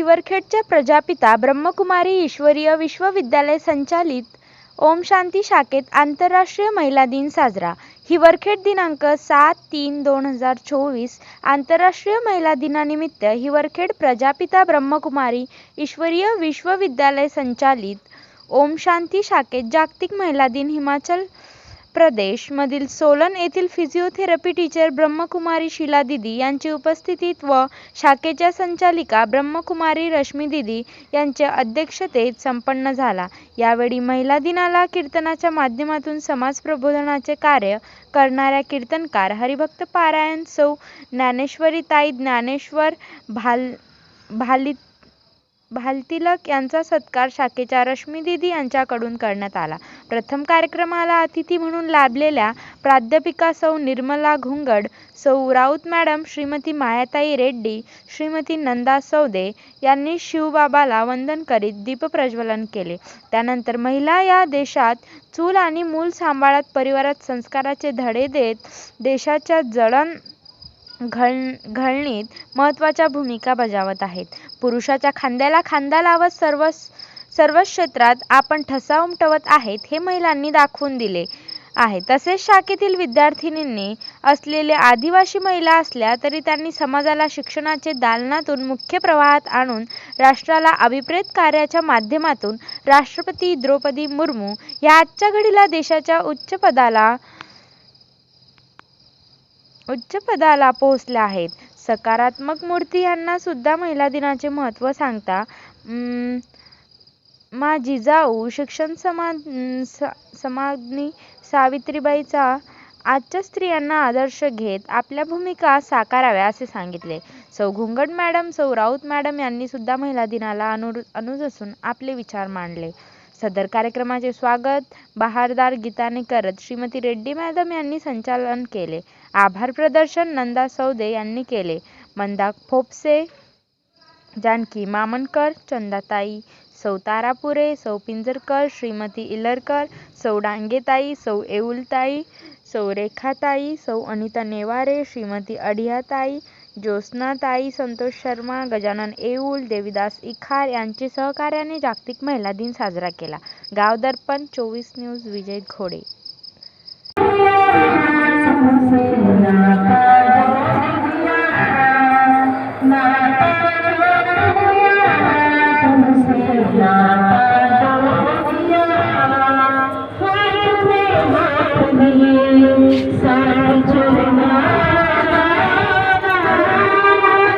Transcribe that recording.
हिवरखेडच्या प्रजापिता ब्रह्मकुमारी ईश्वरीय विश्वविद्यालय संचालित ओम शांती शाखेत आंतरराष्ट्रीय महिला दिन साजरा. हिवरखेड दिनांक सात तीन दोन हजार चोवीस आंतरराष्ट्रीय महिला दिनानिमित्त हिवरखेड प्रजापिता ब्रह्मकुमारी ईश्वरीय विश्वविद्यालय संचालित ओम शांती शाखेत जागतिक महिला दिन हिमाचल प्रदेश मधील सोलन येथील फिजिओथेरपी टीचर ब्रह्मकुमारी शिला दिदी यांची उपस्थितीत व शाखेच्या संचालिका ब्रह्मकुमारी रश्मी दिदी यांच्या अध्यक्षतेत संपन्न झाला. यावेळी महिला दिनाला कीर्तनाच्या माध्यमातून समाज प्रबोधनाचे कार्य करणाऱ्या कीर्तनकार हरिभक्त पारायण सौ ज्ञानेश्वरीताई ज्ञानेश्वर भाल भालित भालतिलक यांचा सत्कार शाखेच्या रश्मी दिदी यांच्याकडून करण्यात आला. प्रथम कार्यक्रमाला अतिथी म्हणून लाभलेल्या प्राध्यापिका सौ निर्मला घुंगड सौ राऊत मॅडम श्रीमती मायाताई रेड्डी श्रीमती नंदा सौदे यांनी शिवबाबाला वंदन करीत दीपप्रज्वलन केले. त्यानंतर महिला या देशात चूल आणि मूल सांभाळत परिवारात संस्काराचे धडे देत देशाच्या जडण घळ घळणीत महत्त्वाच्या भूमिका बजावत आहेत. पुरुषाच्या खांद्याला खांदा लावत सर्व सर्वच क्षेत्रात आपण ठसा उमटवत आहेत हे महिलांनी दाखवून दिले आहे. तसेच शाखेतील विद्यार्थिनींनी असलेले आदिवासी महिला असल्या तरी त्यांनी समाजाला शिक्षणाचे दालनातून मुख्य प्रवाहात आणून राष्ट्राला अभिप्रेत कार्याच्या माध्यमातून राष्ट्रपती द्रौपदी मुर्मू या आजच्या घडीला देशाच्या उच्च पदाला उच्च पदाला पोहोचल्या आहेत सकारात्मक मूर्ती यांना सुद्धा महिला दिनाचे महत्त्व सांगता मा जिजाऊ शिक्षण समा समाज्ञी सावित्रीबाईचा आजच्या स्त्रियांना आदर्श घेत आपल्या भूमिका साकाराव्या असे सांगितले. सौ घुंगड मॅडम सौ राऊत मॅडम यांनी सुद्धा महिला दिनाला अनु अनुजसून आपले विचार मांडले. सदर कार्यक्रमाचे स्वागत. बहारदार गीताने करत श्रीमती रेड्डी मॅडम यांनी संचालन केले. आभार प्रदर्शन नंदा सौदे यांनी केले. मंदा फोपसे जानकी मामनकर चंदाताई सौ तारापुरे सौ पिंजरकर श्रीमती इलरकर सौ डांगेताई सौ येऊलताई सौ रेखाताई सौ अनिता नेवारे श्रीमती अडियाताई ज्योत्स्नाताई संतोष शर्मा, गजानन येऊल, देविदास इखार यांचे सहकार्याने जागतिक महिला दिन साजरा केला. गाव दर्पण चोवीस न्यूज विजय घोडे